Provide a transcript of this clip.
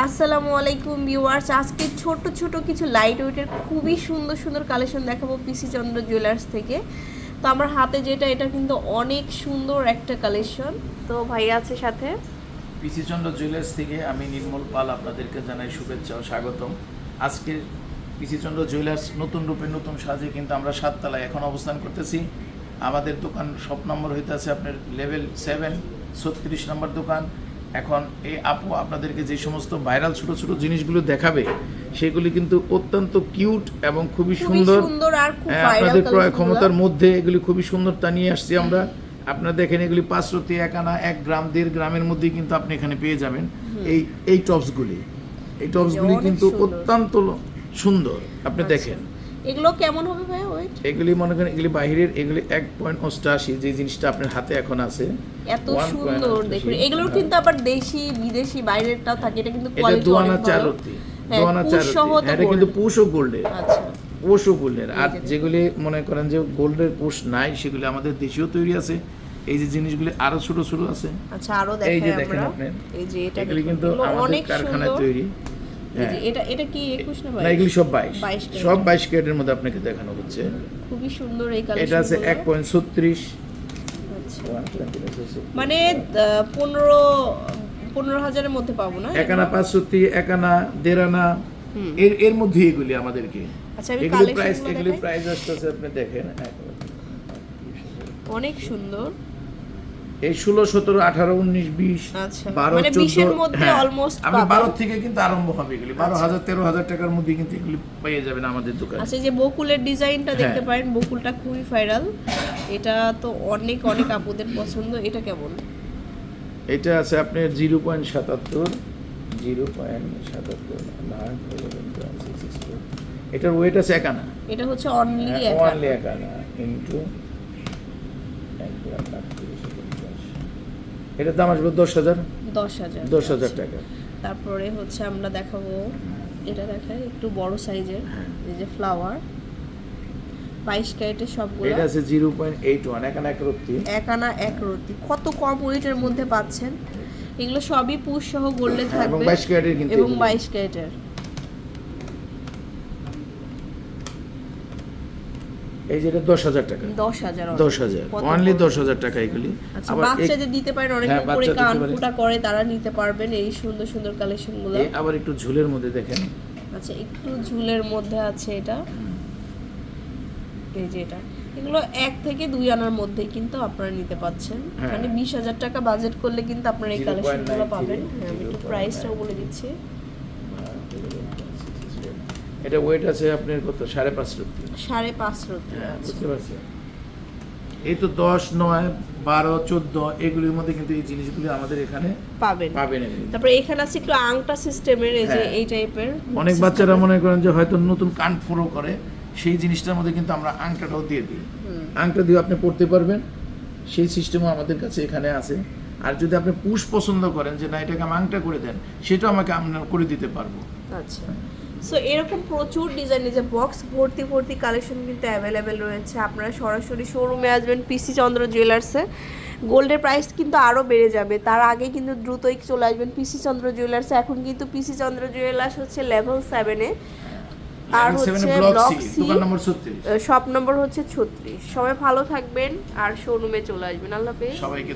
আসসালামু আলাইকুম ভিউয়ার্স। আজকে ছোট ছোট কিছু লাইট ওয়েটের খুবই সুন্দর সুন্দর কালেকশন দেখাবো পিসি চন্দ্র জুয়েলার্স থেকে। তো আমার হাতে যেটা, এটা কিন্তু অনেক সুন্দর একটা কালেকশন তো ভাই আছে সাথে? পিসিচন্দ্র জুয়েলার্স থেকে আমি নির্মল পাল আপনাদেরকে জানাই শুভেচ্ছা ও স্বাগতম। আজকের পিসিচন্দ্র জুয়েলার্স নতুন রূপে নতুন সাজে কিন্তু আমরা সাততলায় এখন অবস্থান করতেছি। আমাদের দোকান শপ নম্বর হইতে আছে আপনার লেভেল সেভেন ছত্রিশ নম্বর দোকান। এখন এই আপু আপনাদেরকে যে সমস্ত ভাইরাল ছোট ছোট জিনিসগুলো দেখাবে সেগুলি কিন্তু অত্যন্ত কিউট এবং খুবই সুন্দর। হ্যাঁ, আপনাদের ক্রয় ক্ষমতার মধ্যে এগুলি খুবই সুন্দর তা নিয়ে আসছি আমরা। আপনারা দেখেন এগুলি পাঁচশোটি এক আনা এক গ্রাম দেড় গ্রামের মধ্যেই কিন্তু আপনি এখানে পেয়ে যাবেন। এই এই টপসগুলি এই টপসগুলি কিন্তু অত্যন্ত সুন্দর। আপনি আচ্ছা। দেখেন। এগুলো কেমন হবে ভাই ওয়েট এগুলি মনে করেন এগুলি বাহিরের এগুলি এক পয়েন্ট অষ্টাশি যে জিনিসটা আপনার হাতে এখন আছে। এত সুন্দর দেখুন এগুলোর হ্যাঁ। কিন্তু আবার দেশি বিদেশি বাইরেরটাও থাকে এটা কিন্তু কোয়ালিটি অনেক ভালো। হ্যাঁ, দোয়ানা চার তো এটা কিন্তু gold। পুষ ও গোল্ডের আচ্ছা। গোল্ডের আর যেগুলি মনে করেন যে গোল্ডের পোষ নাই সেগুলি আমাদের দেশীয় তৈরি আছে। এই যে জিনিসগুলি আরও ছোট ছোট আছে। আচ্ছা আরও এই যে দেখেন আপনি। এই যে এটা কিন্তু আমাদের কারখানায় তৈরি। হ্যাঁ এটা এটা কি 21 না না এগুলি সব 22 সব বাইশ ক্যারেটের মধ্যে আপনাকে দেখানো হচ্ছে। খুবই সুন্দর এই কালেকশন এটা আছে এক পয়েন্ট ছত্রিশ। মানে পনেরো পনেরো হাজারের মধ্যে পাবো না? একানা পাঁচষট্টি একানা দেড়ানা। এর এর মধ্যে এগুলি আমাদেরকে। আচ্ছা এগুলি প্রাইস এগুলি প্রাইস আসতেছে আপনি দেখেন। অনেক সুন্দর। এই ষোলো সতেরো আঠারো উনিশ বিশ আচ্ছা, বারো মানে চোদ্দ 20 এর মধ্যে হ্যাঁ, আপনি বারো থেকে কিন্তু আরম্ভ হবে এগুলি। বারো আচ্ছা। হাজার তেরো হাজার টাকার মধ্যে কিন্তু এগুলি পেয়ে যাবেন আমাদের দোকানে। আচ্ছা এই যে বকুলের ডিজাইনটা দেখতে হ্যাঁ। পারেন বকুলটা খুবই ভাইরাল এটা তো অনেক অনেক আপুদের পছন্দ। এটা কেমন? এটা আছে আপনার জিরো পয়েন্ট সাতাত্তর জিরো পয়েন্ট সাতাত্তর এটার ওয়েট আছে একানা এটা হচ্ছে অনলি একানা ইন্টু এক লাখ এটার দাম আসবে দশ হাজার? দশ হাজার দশ হাজার টাকা। তারপরে হচ্ছে আমরা দেখাবো এটা দেখাই একটু বড় সাইজের। এই যে ফ্লাওয়ার বাইশ ক্যারেটের সবগুলো। এটা আছে জিরো পয়েন্ট এইট ওয়ান একানা এক রত্তি। এক আনা এক রতি কত কম ওয়েটের মধ্যে পাচ্ছেন? এগুলো সবই পুষ সহ গোল্ডে থাকবে এবং বাইশ 22 ক্যারেটের কিন্তু এবং। বাইশ ক্যারেটের। এই যেটা দশ হাজার টাকা। দশ হাজার দশ হাজার। অনলি দশ হাজার টাকা এগুলি। আচ্ছা আবার বাচ্চাদের দিতে পারেন অনেক কান ফুটা করে তারা নিতে পারবেন এই সুন্দর সুন্দর কালেকশনগুলো। আবার একটু ঝুলের মধ্যে দেখেন। আচ্ছা একটু ঝুলের মধ্যে আছে এটা। এই যে এটা। এগুলো এক থেকে দুই আনার মধ্যে কিন্তু আপনারা নিতে পাচ্ছেন। মানে বিশ হাজার টাকা বাজেট করলে কিন্তু আপনারা এই 0.93 কালেকশনগুলো পাবেন। হ্যাঁ আমি একটু প্রাইসটাও বলে দিচ্ছি। এটা ওয়েট আছে আপনার কত? সাড়ে পাঁচ রত্তি সাড়ে পাঁচ রতি হ্যাঁ বুঝতে পারছেন এই তো দশ নয় বারো চোদ্দ এগুলির মধ্যে কিন্তু এই জিনিসগুলি আমাদের এখানে পাবেন। পাবেন। তারপরে এখানে আছে একটু আংটা সিস্টেমের এই যে হ্যাঁ। এই টাইপের অনেক বাচ্চারা মনে করেন যে হয়তো নতুন কান ফুরো করে সেই জিনিসটার মধ্যে কিন্তু আমরা আংটাটাও দিয়ে দিই। আংটা দিয়ে আপনি পড়তে পারবেন। সেই সিস্টেমও আমাদের কাছে এখানে আছে। আর যদি আপনি পুশ পছন্দ করেন যে না এটাকে আমি আংটা করে দেন সেটাও আমাকে আমরা করে দিতে পারব। আচ্ছা। সো এরকম প্রচুর ডিজাইনের যে বক্স ভর্তি ভর্তি কালেকশন কিন্তু অ্যাভেলেবেল রয়েছে। আপনারা সরাসরি শোরুমে আসবেন পিসি চন্দ্র জুয়েলার্সে গোল্ডের প্রাইস কিন্তু আরও বেড়ে যাবে। তার আগে কিন্তু দ্রুতই চলে আসবেন পিসি চন্দ্র জুয়েলার্সে এখন কিন্তু পিসি চন্দ্র জুয়েলার্স হচ্ছে লেভেল সেভেনে আর হচ্ছে ব্লক সি শপ নম্বর হচ্ছে ছত্রিশ। সবাই ভালো থাকবেন আর শোরুমে চলে আসবেন। আল্লাহ হাফেজ। সবাইকে